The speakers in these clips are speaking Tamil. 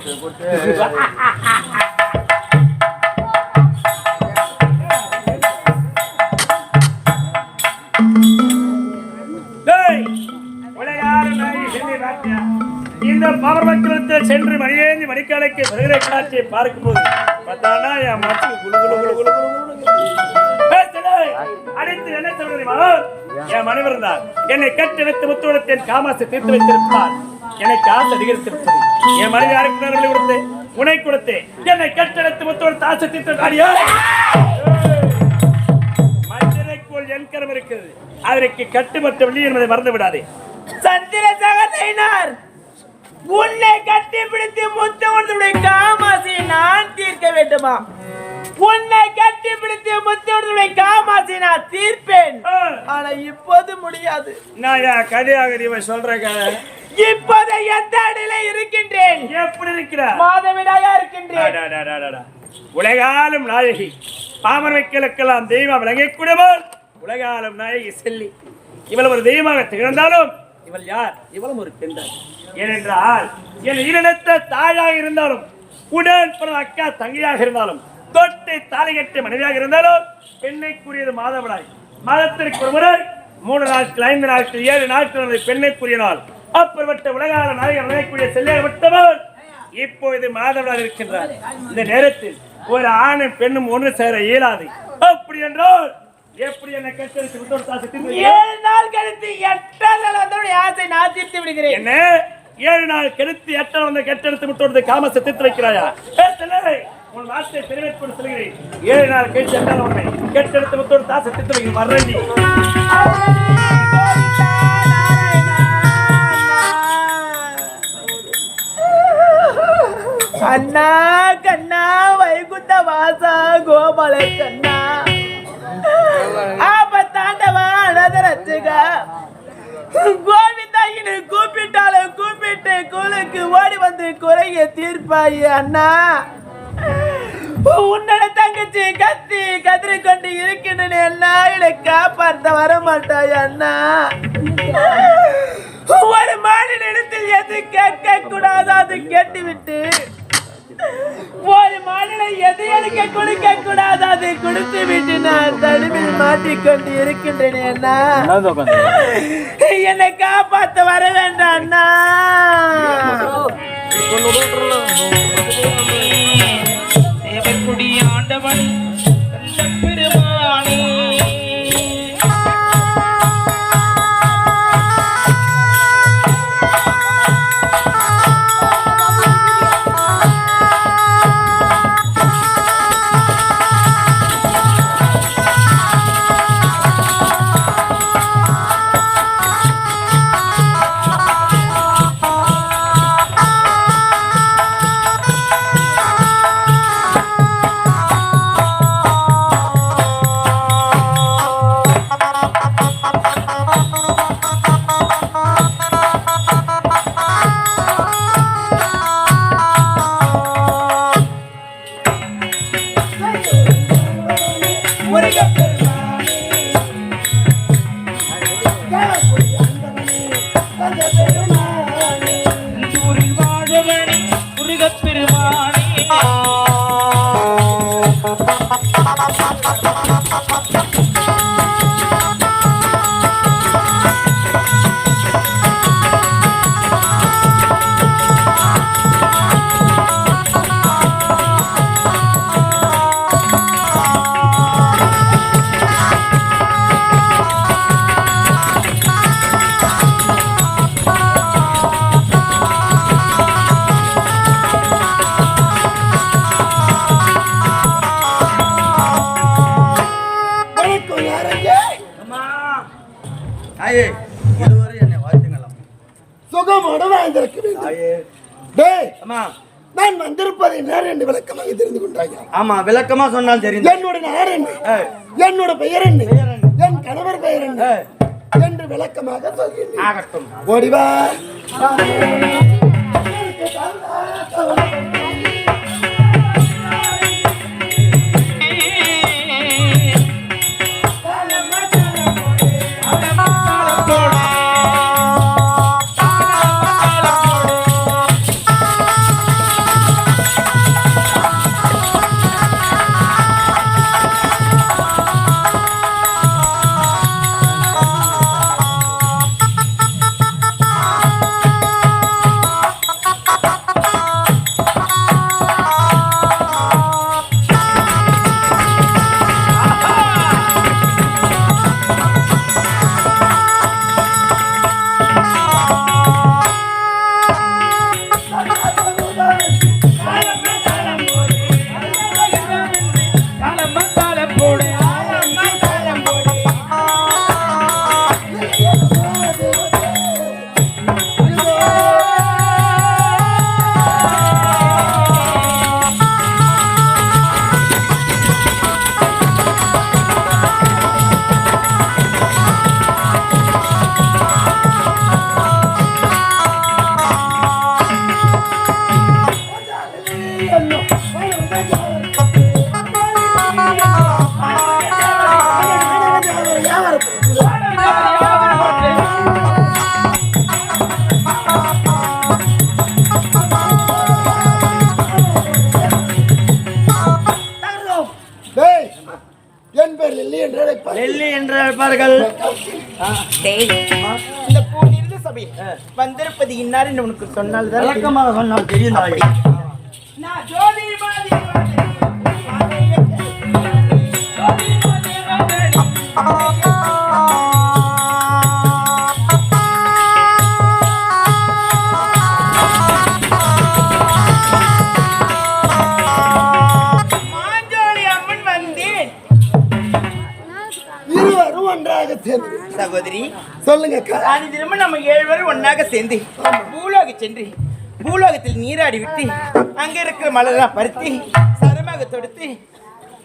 செல் கொண்டு செல் இந்த பவர் மக்களத்தில் சென்று மணியேந்தி மணிக்காலைக்கு வருகிற காட்சியை பார்க்கும்போது பார்த்தானா என் மனசு குளு குளு குளு குளு குளு அடித்து என்ன சொல்றீங்க என் மனைவர் தான் என்னை கட்டி வைத்து முத்துவனத்தின் காமாசை தீர்த்து வைத்திருப்பார். எனக்கு ஆசை அதிகரித்திருப்பது என் மனைவி யாருக்கு நான் விலை கொடுத்தேன் உனை கொடுத்தேன் என்னை கட்டெடுத்து முத்துவனத்தை ஆசை தீர்த்து அடியா மஞ்சளைக்குள் என் கரம் இருக்கிறது அதற்கு கட்டுமற்ற வெளியே என்பதை மறந்து விடாதே. சந்திர சகதையினார் உன்னை கட்டி பிடித்து முத்தவனுடைய காமாசி நான் தீர்க்க வேண்டுமா? உன்னை கட்டி பிடித்து முத்தவனுடைய காமாசி நான் தீர்ப்பேன். ஆனா இப்போது முடியாது. நான் கதையாக இவன் சொல்ற கதை. இப்போது எந்த அடியில இருக்கின்றேன்? எப்படி இருக்கிற மாதவிடாயா இருக்கின்றேன். உலகாலும் நாயகி பாமர வைக்கலுக்கெல்லாம் தெய்வம் விளங்கக்கூடியவள் உலகாலும் நாயகி செல்லி இவள் ஒரு தெய்வமாக திகழ்ந்தாலும் இவள் யார்? இவளும் ஒரு பெண்தான். ஏனென்றால் என் ஈரனத்த தாயாக இருந்தாலும் உடன் பிறந்த அக்கா தங்கையாக இருந்தாலும் தொட்டு தாலி கட்டிய மனைவியாக இருந்தாலும் பெண்ணைக்குரியது மாதவிடாய். மாதத்திற்கு ஒரு முறை மூணு நாட்கள் ஐந்து நாட்கள் ஏழு நாட்கள் பெண்ணைக்குரிய நாள் அப்பேற்பட்ட உலகால நாயகர் விளையக்கூடிய செல்லியாக விட்டவள் இப்பொழுது மாதவிடாய் இருக்கின்றார். இந்த நேரத்தில் ஒரு ஆணும் பெண்ணும் ஒன்று சேர இயலாது. அப்படி என்றால் எப்படி என்ன கட்டளித்து ஏழு நாள் கழித்து வந்தவனுடைய ஆசை நான் தீர்த்து விடுகிறேன். என்ன? ஏழு நாள் கெடுத்து எட்ட வந்து கெட்டெடுத்து விட்டோடு காமத்தை தீர்த்து வைக்கிறாயா? உன் வார்த்தையை தெரிவித்து சொல்கிறேன் ஏழு நாள் கழித்து எட்டாம் உன்னை கெட்டெடுத்து விட்டோடு தாசை தீர்த்து வைக்கிறேன் வர்றேன் அண்ணா கண்ணா வைகுந்த வாசா கோபால கண்ணா ஆபத்தாண்டவா அனதரச்சுக கோவிந்தா இனி கூப்பிட்டாலும் கூப்பிட்டு கூலுக்கு ஓடி வந்து குறைய தீர்ப்பாய் அண்ணா உன்னோட தங்கச்சி கத்தி கதறி கொண்டு இருக்கின்றன அண்ணா என்னை காப்பாற்ற வர மாட்டாய் அண்ணா ஒரு மாநில இடத்தில் எது கேட்க கூடாது அது கேட்டுவிட்டு ஒரு மாநில எது எனக்கு கொடுக்க கூடாது அதை கொடுத்து விட்டு நான் தடுவில் மாட்டிக்கொண்டு இருக்கின்றேன் அண்ணா. என்னை காப்பாத்த வர வேண்டாம் அண்ணா. ஆண்டவன் ஆமா விளக்கமா சொன்னால் தெரியும் என்னுடைய நாடு என்ன? ஏய். என்னோட பெயர் என்ன? என் கணவர் பெயர் என்ன. என்று விளக்கமாக சொல்கிறேன். ஆகட்டும். ஓடிவா. இந்த பூனிருந்த சபை வந்திருப்பது இன்னார் என்று உனக்கு சொன்னால் தான் விளக்கமாக சொன்னால் தெரியும் சகோதரி. சொல்லுங்க ஆதி தினமும் நம்ம ஏழுவரும் ஒன்னாக சேர்ந்து பூலோக சென்று பூலோகத்தில் நீராடி விட்டு அங்க இருக்கிற மலரெல்லாம் பருத்தி சரமாக தொடுத்து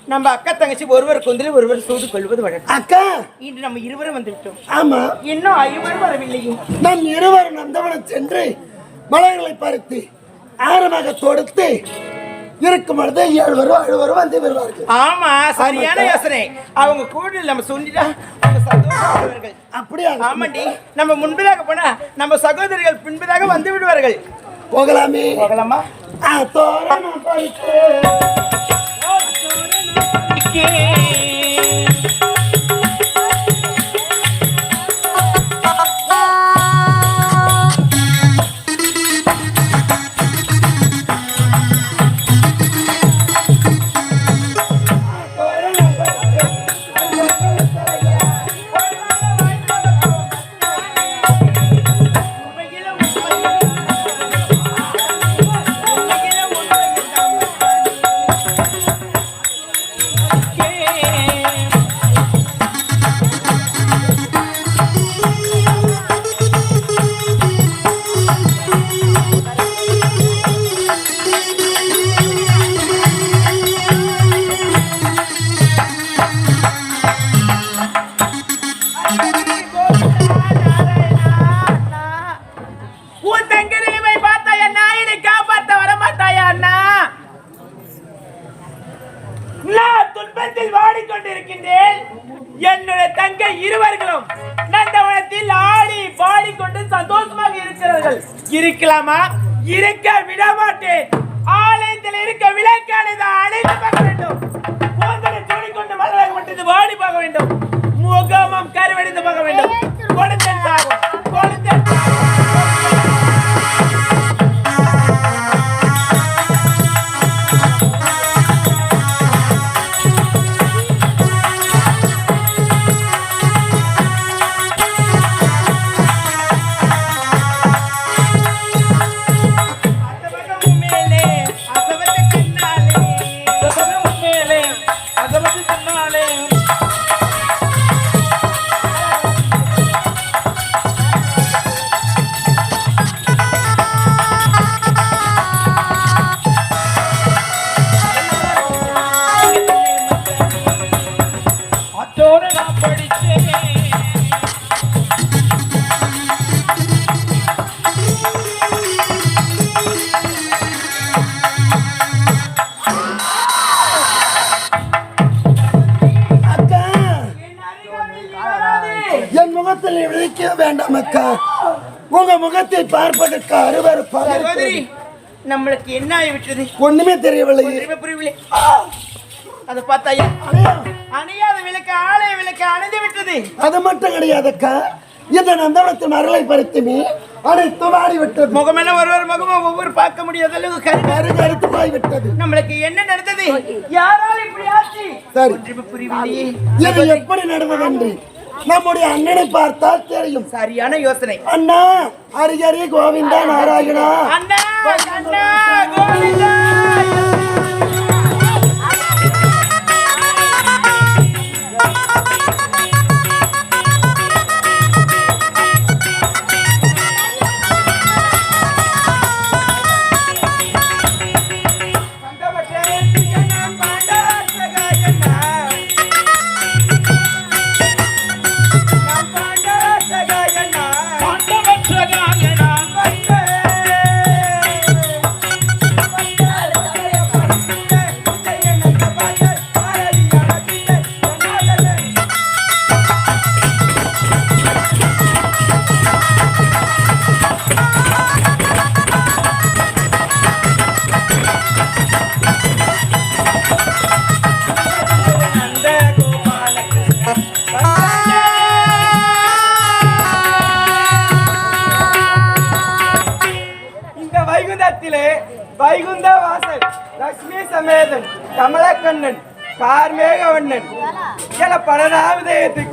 நம்ம அக்கா தங்கச்சி ஒருவர் கொந்தில் ஒருவர் சூது கொள்வது வழக்கம். அக்கா. இன்று நம்ம இருவரும் வந்து விட்டோம் ஆமா. இன்னும் ஐவரும் வரவில்லையே. நம் இருவர் நந்தவனம் சென்று மலைகளை பறித்து ஆரமாக தொடுத்து இருக்கும் பொழுது ஏழுவரும் அழுவரும் வந்து வருவார்கள். ஆமா சரியான யோசனை. அவங்க கூட நம்ம சொல்லிட்டா அவங்க சந்தோஷப்படுவார்கள் அப்படியா? ஆமாண்டி நம்ம முன்பதாக போனா நம்ம சகோதரிகள் பின்பதாக வந்து விடுவார்கள். போகலாமே. போகலாமா? தோரணம் பறித்து என்னுடைய இருவர்களும் நந்தவனத்தில் ஆடி பாடிக்கொண்டு சந்தோஷமாக இருக்கிறார்கள். இருக்கலாமா? இருக்க விட மாட்டேன் ஆலயத்தில் இருக்க விளக்கானது அனைத்து பார்க்க வேண்டும். கூந்தலை சூடிக்கொண்டு மலராக விட்டது வாடி பார்க்க வேண்டும். முகமம் கருவெடுத்து பார்க்க வேண்டும். கொடுத்தேன் சாகும். முகத்தை பார்ப்பதற்கு இருக்கிறது. நம்மளுக்கு என்ன ஆகிவிட்டது ஒண்ணுமே தெரியவில்லை. புரியவில்லை. அதை பார்த்தாயா அணையாத விளக்கு ஆலய விளக்கு அணைந்து விட்டது. அது மட்டும் கிடையாது அக்கா இந்த நந்தவனத்தின் மரலை பறித்துமே அனைத்து மாறி விட்டது முகமெல்லாம் ஒருவர் முகமும் ஒவ்வொரு பார்க்க முடியாத அளவுக்கு கரு கரு கருத்து போய்விட்டது நம்மளுக்கு என்ன நடந்தது? யாரால் இப்படி ஆச்சு? சரி. புரியவில்லையே. இது எப்படி நடந்ததென்று நம்முடைய அண்ணனை பார்த்தால் தெரியும். சரியான யோசனை. அண்ணா ஹரிஹரி கோவிந்தா நாராயணா. அண்ணா கோவிந்தா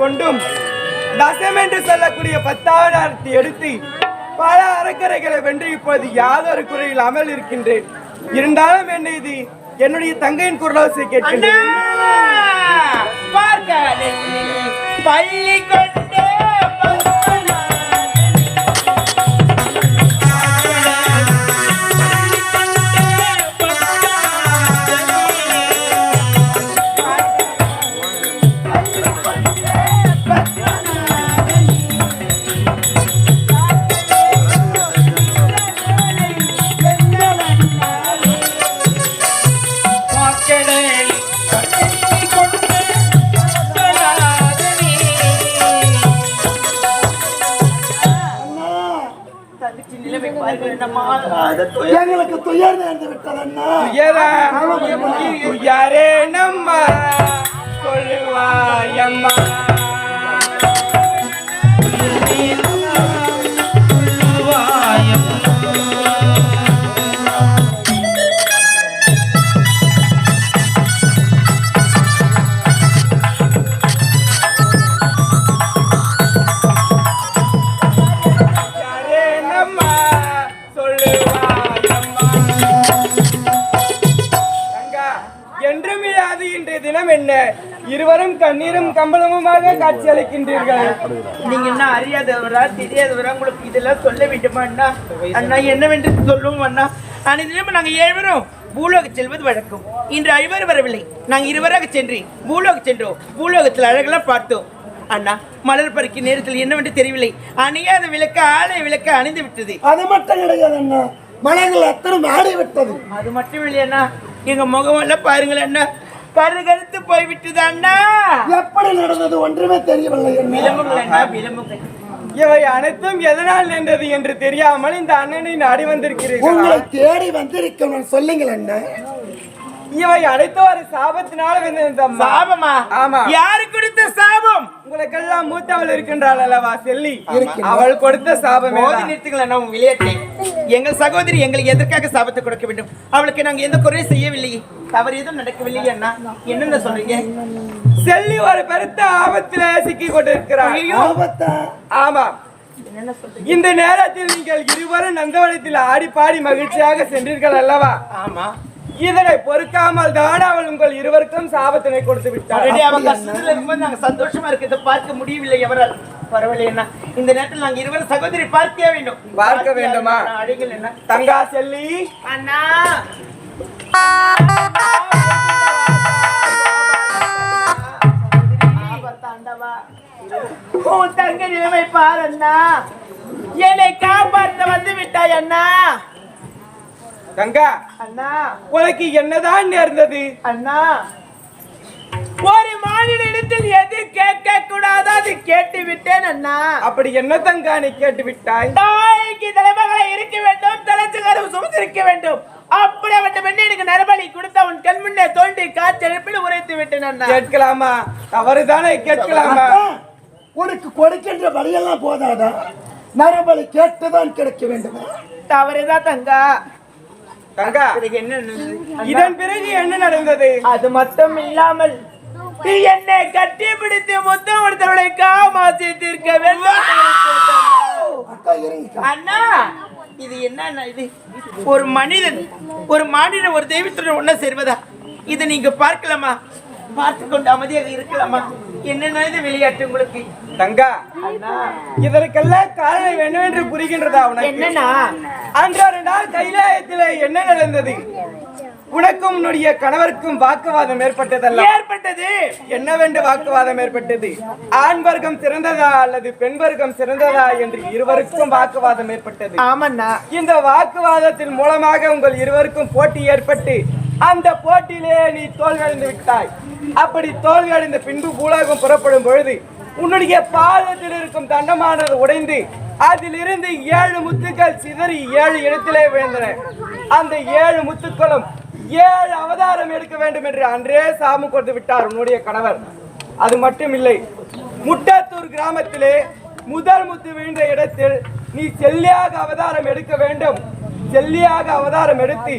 கொண்டும் தசம் என்று சொல்லக்கூடிய பத்தாவது ஆரத்தி எடுத்து பல அறக்கரைகளை வென்று இப்போது யாதொரு குறையில் அமல் இருக்கின்றேன். இருந்தாலும் என்ன இது? என்னுடைய தங்கையின் குரலோசை கேட்கின்றேன். பள்ளி நேர்ந்து விட்டதண்ணா நம்ம சொல்லுவாயம்மா இருவரும் கண்ணீரும் கம்பளமுமாக காட்சி அளிக்கின்றீர்கள் நீங்க என்ன அறியாதவரா தெரியாதவரா? உங்களுக்கு இதெல்லாம் சொல்ல வேண்டுமா அண்ணா? அண்ணா என்னவென்று சொல்லுவோம் அண்ணா? அனைத்திலும் நாங்க ஏழுவரும் பூலோக செல்வது வழக்கம். இன்று ஐவர் வரவில்லை. நாங்க இருவராக சென்று பூலோக சென்றோம். பூலோகத்தில் அழகெல்லாம் பார்த்தோம். அண்ணா மலர் பறிக்க நேரத்தில் என்னவென்று தெரியவில்லை. அணியாத விளக்கு ஆலய விளக்கு அணிந்து விட்டது. அது மட்டும் கிடையாது அண்ணா. மலைகள் அத்தனை மாடி விட்டது அது மட்டும் இல்லையண்ணா எங்க முகமெல்லாம் பாருங்களேன் அண்ணா. கரு கருத்து போய் விட்டது அண்ணா எப்படி நடந்தது ஒன்றுமே தெரியவில்லை என்ன விளம்புங்கள் அண்ணா விளம்புங்கள் இவை அனைத்தும் எதனால் நின்றது என்று தெரியாமல் இந்த அண்ணனை நாடி வந்திருக்கிறீர்கள் உங்களை தேடி வந்திருக்கணும் சொல்லுங்கள் அண்ணா. இவை அனைத்தும் ஒரு சாபத்தினால வந்திருந்தம்மா சாபமா? ஆமா. யாரு கொடுத்த சாபம்? உங்களுக்கெல்லாம் மூத்தவள் இருக்கின்றாள் அல்லவா செல்லி. அவள் கொடுத்த சாபமே போது நிறுத்துங்களேன் நான் உன் விளையாட்டை. எங்கள் சகோதரி எங்களுக்கு எதற்காக சாபத்தை கொடுக்க வேண்டும்? அவளுக்கு நாங்க எந்த குறையும் செய்யவில்லையே. தவறு எதுவும் நடக்கவில்லையே அண்ணா. என்னென்ன சொல்றீங்க? செல்லி ஒரு பெருத்த ஆபத்திலே சிக்கி கொண்டிருக்கிறார் ஆபத்தா? ஆமா. இந்த நேரத்தில் நீங்கள் இருவரும் நந்தவனத்தில் ஆடி பாடி மகிழ்ச்சியாக சென்றீர்கள் அல்லவா? ஆமா. இதனை பொறுக்காமல் தான் அவள் உங்கள் இருவருக்கும் சாபத்தினை கொடுத்து விட்டாள். already அவ கஷ்டத்துல இருக்கும்போது நாங்க சந்தோஷமா இருக்கிறத பார்க்க முடியவில்லை எவரால். பரவாயில்லை அண்ணா இந்த நேரத்தில் நாங்க இருவரும் சகோதரி பார்க்கவே வேண்டும். பார்க்க வேண்டுமா? அடிகள் என்ன? தங்கா செல்லி. அண்ணா! உன் தங்க நிலைமை பாரு அண்ணா. என்னை காப்பாற்ற வந்து விட்டாய் அண்ணா. கங்கா அண்ணா. உனக்கு என்னதான் நேர்ந்தது? அண்ணா. ஒரு மாநில இடத்தில் எது கேட்க கூடாதோ அது கேட்டு விட்டேன் அண்ணா. அப்படி என்ன தங்கா நீ கேட்டு விட்டாய் தாய்க்கு தலைமகளை இருக்க வேண்டும் தலைச்சகரம் சுமந்திருக்க வேண்டும். அப்படிப்பட்ட பெண்ணை எனக்கு நரபலி கொடுத்த உன் கண் முன்னே தோண்டி காற்றெழுப்பில் உரைத்து விட்டேன் அண்ணா. கேட்கலாமா? தவறுதானே கேட்கலாமா? உனக்கு கொடுக்கின்ற பலியெல்லாம் போதாதா? நரபலி கேட்டுதான் கிடைக்க வேண்டும். தவறுதான் தங்கா. தங்கா பிறகு என்ன நடந்தது? இதன் பிறகு என்ன நடந்தது? அது மட்டும் இல்லாமல் என்னை கட்டி பிடித்து முத்தம் கொடுத்தவளை காமாசி தீர்க்க வேண்டும் அண்ணா இது என்ன இது? ஒரு மனிதன் ஒரு மாநிலம் ஒரு தெய்வத்துடன் ஒண்ணா சேர்வதா? இதை நீங்க பார்க்கலாமா? பார்த்து கொண்டு அமைதியாக இருக்கலாமா? என்ன இது விளையாட்டு உங்களுக்கு? தங்கா இதற்கெல்லாம் காரணம் என்னவென்று புரிகின்றதா உனக்கு? என்னன்னா அன்றாட நாள் கைலாயத்திலே என்ன நடந்தது? உனக்கும் உன்னுடைய கணவருக்கும் வாக்குவாதம் ஏற்பட்டதல்ல ஏற்பட்டது. என்னவென்று வாக்குவாதம் ஏற்பட்டது? ஆண் வர்க்கம் சிறந்ததா அல்லது பெண் வர்க்கம் சிறந்ததா என்று இருவருக்கும் வாக்குவாதம் ஏற்பட்டது? ஆமண்ணா. இந்த வாக்குவாதத்தின் மூலமாக உங்கள் இருவருக்கும் போட்டி ஏற்பட்டு அந்த போட்டியிலே நீ தோல்வியடைந்து விட்டாய். அப்படி தோல்வியடைந்த பின்பு பூலோகம் புறப்படும் பொழுது உன்னுடைய பாதத்தில் இருக்கும் தண்டமானது உடைந்து அதிலிருந்து ஏழு முத்துக்கள் சிதறி ஏழு இடத்திலே விழுந்தன. அந்த ஏழு முத்துக்களும் ஏழு அவதாரம் எடுக்க வேண்டும் என்று அன்றே சாமு கொடுத்து விட்டார் உன்னுடைய கணவர். அது மட்டும் இல்லை முட்டத்தூர் கிராமத்திலே முதல் முத்து விழுந்த இடத்தில் நீ செல்லியாக அவதாரம் எடுக்க வேண்டும். செல்லியாக அவதாரம் எடுத்து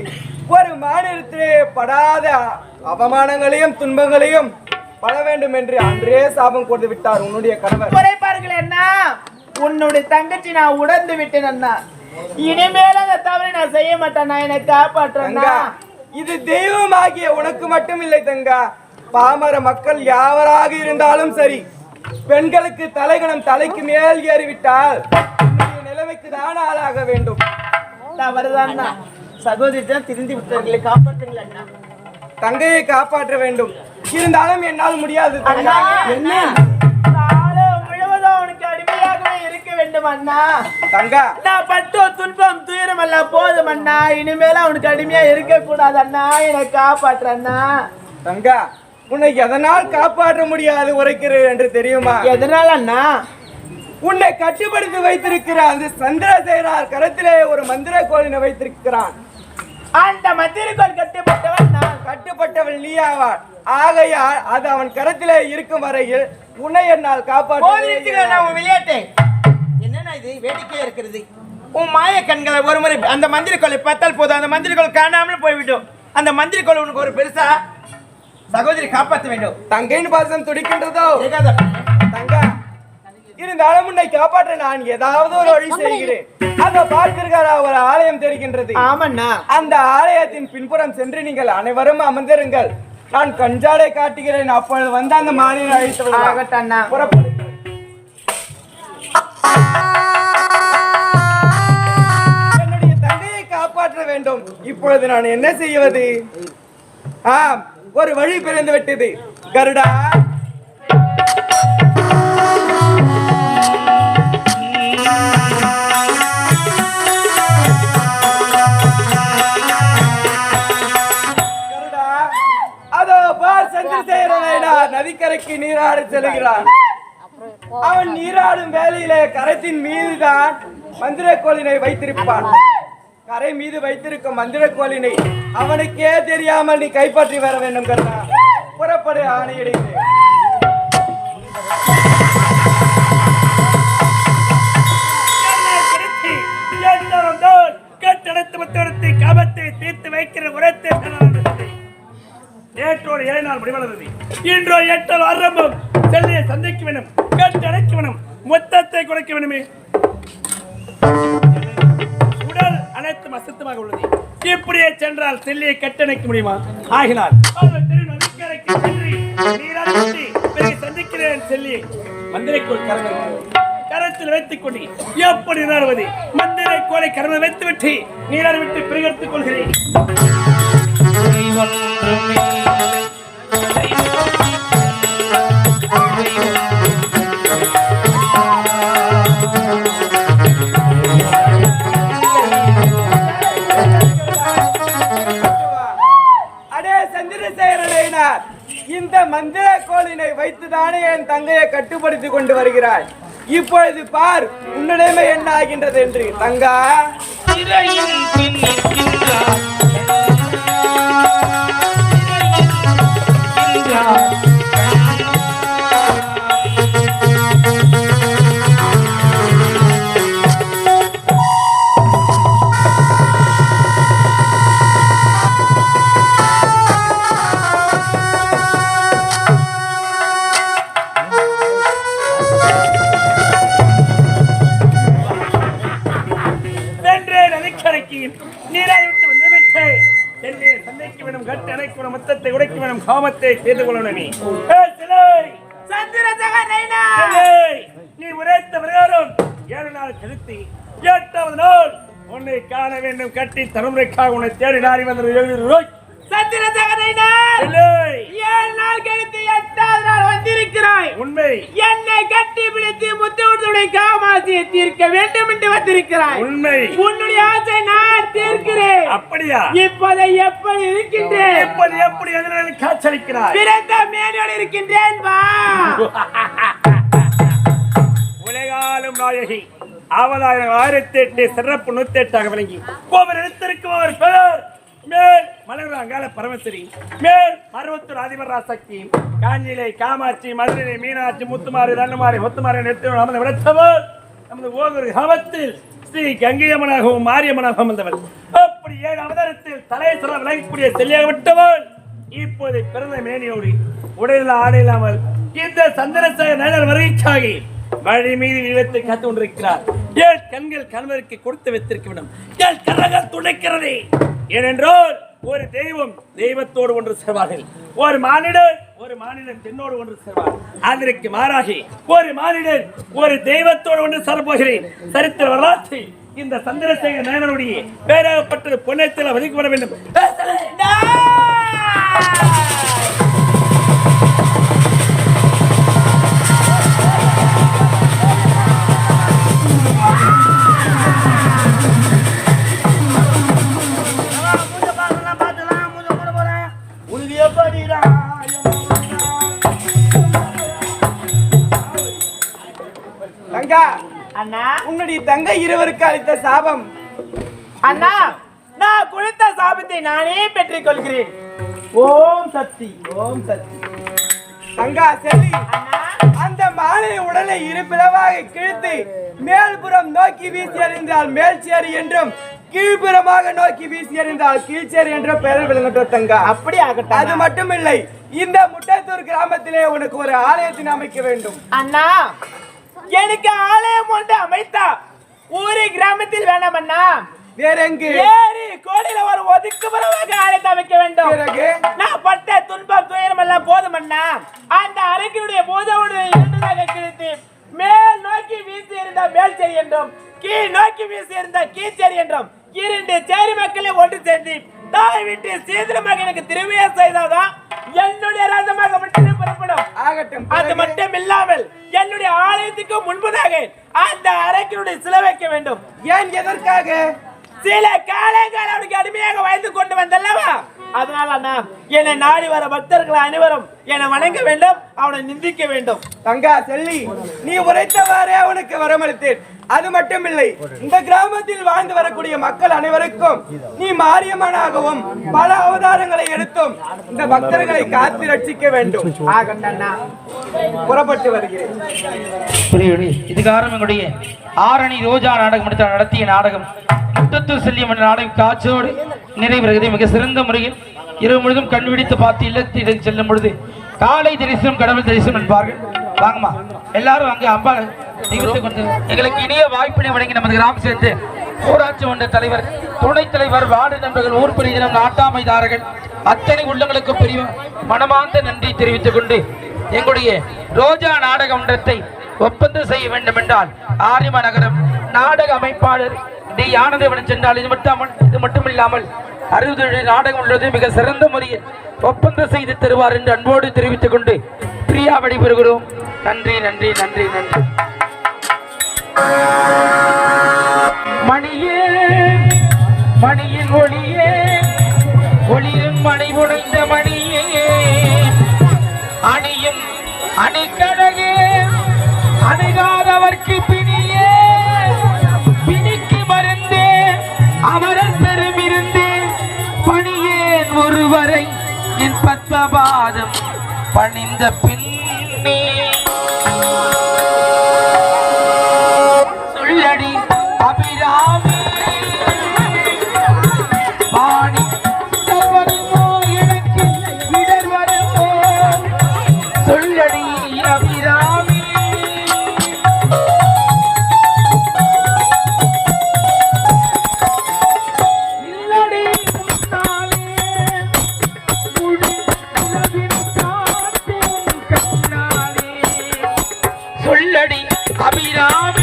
ஒரு மாநிலத்திலே படாத அவமானங்களையும் துன்பங்களையும் பட வேண்டும் என்று அன்றே சாபம் கொடுத்து விட்டார் உன்னுடைய கணவர். குறைப்பார்கள் அண்ணா. உன்னுடைய தங்கச்சி நான் உணர்ந்து விட்டேன் அண்ணா. இனிமேல அந்த தவறை நான் செய்ய மாட்டேன் என்னை காப்பாற்றண்ணா தங்கா இது தெய்வமாகிய உனக்கு மட்டும் இல்லை தங்கா. பாமர மக்கள் யாவராக இருந்தாலும் சரி பெண்களுக்கு தலைகணம் தலைக்கு மேல் ஏறிவிட்டால் நிலைமைக்கு தான் ஆளாக வேண்டும். தவறுதான் சகோதரி தான் திருந்தி விட்டார்களே காப்பாற்றுங்கள் அண்ணா. தங்கையை காப்பாற்ற வேண்டும். இருந்தாலும் என்னால் முடியாது. என்ன? வேண்டும் அண்ணா. தங்கா. நான் பட்டோ துன்பம் துயரம் எல்லாம் போதும் அண்ணா. இனிமேல அவனுக்கு அடிமையா இருக்க கூடாது அண்ணா. என்னை காப்பாற்று அண்ணா. தங்கா உன்னை எதனால் காப்பாற்ற முடியாது உரைக்கிறேன் என்று தெரியுமா? எதனால அண்ணா? உன்னை கட்டுப்படுத்தி வைத்திருக்கிற அந்த சந்திரசேனார் கரத்திலே ஒரு மந்திர கோலினை வைத்திருக்கிறான். அந்த மந்திரிக்கோள் கட்டப்பட்டவன் நான். கட்டுப்பட்டவள் நீயாவார் ஆகையால் அது அவன் கரத்திலே இருக்கும் வரையில் உன்னை என்னால் காப்பாற்ற நான் உன் விளையாட்டை என்னண்ணா இது? வேடிக்கையா இருக்கிறது. உன் மாய கண்களை ஒரு முறை அந்த மந்திரிக்கோளை பார்த்தால் போதும். அந்த மந்திரிக்கோள் காணாமல் போய்விடும். அந்த மந்திரிக்கோள் உனக்கு ஒரு பெருசா சகோதரி காப்பாற்ற வேண்டும். தங்கையின் பாசம் துடிக்கின்றதோ? இருந்தாலும் உன்னை காப்பாற்ற நான் ஏதாவது ஒரு வழி செய்கிறேன். அந்த பார்த்திருக்கிற ஒரு ஆலயம் தெரிகின்றது? ஆமண்ணா. அந்த ஆலயத்தின் பின்புறம் சென்று நீங்கள் அனைவரும் அமர்ந்திருங்கள். நான் கஞ்சாடை காட்டுகிறேன். அப்பொழுது வந்து அந்த மாநில அழைத்து. என்னுடைய தங்கையை காப்பாற்ற வேண்டும். இப்பொழுது நான் என்ன செய்வது? ஆம் ஒரு வழி பிறந்து விட்டது கருடா, நதிக்கரைக்கு நீராட செல்கிறான். அவன் நீராடும் வேலையிலே கரத்தின் மீதுதான் மந்திர கோலினை வைத்திருப்பான். கரை மீது வைத்திருக்கும் மந்திர கோலினை அவனுக்கே தெரியாமல் நீ கைப்பற்றி வர வேண்டும் கருணா புறப்படு ஆணையிடுகிறேன் முத்தெடுத்து காபத்தை தீர்த்து வைக்கிற உரத்தை ஏற்றோடு ஏழை நாள் முடிவடைந்தது. இன்றோ எட்டால் ஆரம்பம். செல்லையை சந்திக்க வேண்டும் கட்டடைக்க வேண்டும் மொத்தத்தை குறைக்க வேண்டுமே உடல் அனைத்தும் அசுத்தமாக உள்ளது. இப்படியே சென்றால் செல்லியை கட்டணைக்க முடியுமா? ஆகினால். அவள் சந்திக்கிறேன் செல்லியை. மந்திரைக்குள் கரங்கள் கரத்தில் வைத்துக் கொண்டு எப்படி உணர்வது? மந்திரை கோலை கரத்தில் வைத்து விட்டு நீராடி விட்டு பிரிகெடுத்துக் கொள்கிறேன். அடே இந்த மந்திர கோளினை வைத்துதானே என் தங்கையை கட்டுப்படுத்தி கொண்டு வருகிறாய்? இப்பொழுது பார் உன்னிடமே என்ன ஆகின்றது என்று. தங்கா. Yeah. காமத்தை தீர்த்து கொள்ள வேண்டும் நீ! நீ உரைத்த பிரகாரம் ஏழு நாள் செலுத்தி எட்டாவது நாள் உன்னை காண வேண்டும் கட்டி தலைமுறைக்காக உன்னை தேடி நாடி வந்தது எழுநூறு ரூபாய் சந்திரசேகரனைனா சிலை! ஏழு நாள் கழித்து எட்டாவது நாள் வந்திருக்கிறாய். உண்மை. என்னை கட்டி பிடித்து முத்துடைய காமாசியை தீர்க்க வேண்டும் என்று வந்திருக்கிறாய். உண்மை. உன்னுடைய ஆசை நான் தீர்க்கிறேன் அப்படியா? இப்போதை எப்படி இருக்கின்றேன்? எப்படி எப்படி எதிரில் காட்சளிக்கிறாய் பிறந்த மேனோடு இருக்கின்றேன் வா. உலகாலும் நாயகி ஆவலாயிரம் ஆயிரத்தி எட்டு சிறப்பு நூத்தி எட்டாக விளங்கி. ஒவ்வொரு இடத்திற்கும் ஒரு பெயர் மேல் மலர் அங்கால பரமசிரி மேல் மருவத்தூர் அதிபரா சக்தி காஞ்சியிலே காமாட்சி மதுரையிலே மீனாட்சி முத்துமாரி தன்னுமாரி முத்துமாரி நிறுத்தி நமது விடத்தவர் நமது ஓகூர் கிராமத்தில் ஸ்ரீ கங்கையம்மனாகவும் மாரியம்மனாகவும் வந்தவள். அப்படி ஏழு அவதாரத்தில் தலையசுர விளங்கக்கூடிய செல்லியாக விட்டவள். இப்போது பிறந்த மேனியோடு உடையில ஆடை இல்லாமல் இந்த சந்திரசேகர நேரர் வருகைக்காகி வழி மீது விபத்தை காத்து கொண்டிருக்கிறார். ஏழு கண்கள் கணவருக்கு கொடுத்து வைத்திருக்க வேண்டும்? ஏழு கரங்கள் துடைக்கிறது? ஏனென்றால் ஒரு தெய்வம் தெய்வத்தோடு ஒன்று சேர்வார்கள். ஒரு மானிடன் ஒரு மானிடன் பெண்ணோடு ஒன்று சேர்வார். அதற்கு மாறாகி ஒரு மானிடன் ஒரு தெய்வத்தோடு ஒன்று சேரப்போகிறேன். சரித்திர வரலாற்றை இந்த சந்திரசேகர நேனருடைய பேராகப்பட்டது பொன்னத்தில் வதிக்கப்பட வேண்டும். உன்னுடைய தங்கை இருவருக்கு அளித்த சாபம். அண்ணா நான் கொடுத்த சாபத்தை நானே பெற்றுக் கொள்கிறேன். ஓம் சக்தி ஓம் சக்தி. தங்கா செல்லி. அந்த மாலை உடலை இரு பிளவாக கிழித்து மேல்புறம் நோக்கி வீசி எறிந்தால் மேல்சேரி என்றும் கீழ்புறமாக நோக்கி வீசி எறிந்தால் கீழ்ச்சேரி என்ற பெயர் விளங்கட்டும் தங்கா. அப்படி ஆகட்டும் அது மட்டுமில்லை இந்த முட்டத்தூர் கிராமத்திலே உனக்கு ஒரு ஆலயத்தினை அமைக்க வேண்டும். அண்ணா எனக்கு ஆலயம் ஒன்று அமைத்தா ஊரே கிராமத்தில் வேணாம் அண்ணா வேற எங்கு ஏறி கோடியில ஒரு ஒதுக்குப்புறமாக ஆலயத்தை அமைக்க வேண்டும். நான் பட்ட துன்பம் துயரம் எல்லாம் போதும் அண்ணா அந்த அறைக்கினுடைய பூதவுடைய இரண்டாக கிழித்து மேல் நோக்கி வீசி இருந்தா மேல் சரி என்றும் கீழ் நோக்கி வீசி இருந்தா கீழ் சரி என்றும் இரண்டு சேரி மக்களை ஒன்று சேர்ந்து தாய் வீட்டு சீக்கிரமாக எனக்கு திருமையா செய்தாதான் என்னுடைய ராஜமாக மட்டுமே புறப்படும். ஆகட்டும் அது மட்டும் இல்லாமல் என்னுடைய ஆலயத்துக்கு முன்பதாக அந்த அறைக்கினுடைய சிலை வைக்க வேண்டும். ஏன் எதற்காக? சில காலங்கள் அவனுக்கு அடிமையாக வாழ்ந்து கொண்டு வந்தல்லவா? அதனால அண்ணா என்னை நாடி வர பக்தர்கள் அனைவரும் என்னை வணங்க வேண்டும் அவனை நிந்திக்க வேண்டும். தங்கா செல்லி நீ உரைத்தவாறே அவனுக்கு வரமளித்தேன். அது மட்டுமில்லை இந்த கிராமத்தில் வாழ்ந்து வரக்கூடிய மக்கள் அனைவருக்கும் நீ மாரியம்மனாகவும் பல அவதாரங்களை எடுத்தும் இந்த பக்தர்களை காத்து ரட்சிக்க வேண்டும். அண்ணா புறப்பட்டு வருகிறேன். இது காரணம் எங்களுடைய ஆரணி ரோஜா நாடகம் நடத்திய நாடகம் முத்தத்தூர் செல்லியம் என்ற நாடகம் காட்சியோடு நிறைவேறுகிறது மிக சிறந்த முறையில் இரவு முழுதும் கண் விழித்து பார்த்து இல்லத்தில் செல்லும் பொழுது காலை தரிசனம் கடவுள் தரிசனம் என்பார்கள். வாங்கம்மா. எல்லாரும் அங்கே அம்பா கொண்டு எங்களுக்கு இனிய வாய்ப்பினை வழங்கி நமது கிராம சேர்ந்து ஊராட்சி மன்ற தலைவர் துணைத் தலைவர் வார்டு நண்பர்கள் ஊர் பிரிதினம் நாட்டாமைதாரர்கள் அத்தனை உள்ளங்களுக்கு பெரிய மனமார்ந்த நன்றி தெரிவித்துக் கொண்டு எங்களுடைய ரோஜா நாடக மன்றத்தை ஒப்பந்தம் செய்ய வேண்டும் என்றால் ஆரிம நகரம் நாடக அமைப்பாளர் டி ஆனந்தவனம் சென்றால் இது மட்டும் இது மட்டுமில்லாமல் அறுபது நாடகம் உள்ளது. மிக சிறந்த முறையில் ஒப்பந்தம் செய்து தருவார் என்று அன்போடு தெரிவித்துக் கொண்டு பிரியா விடைபெறுகிறோம். நன்றி நன்றி நன்றி நன்றி. the ভাবিরাম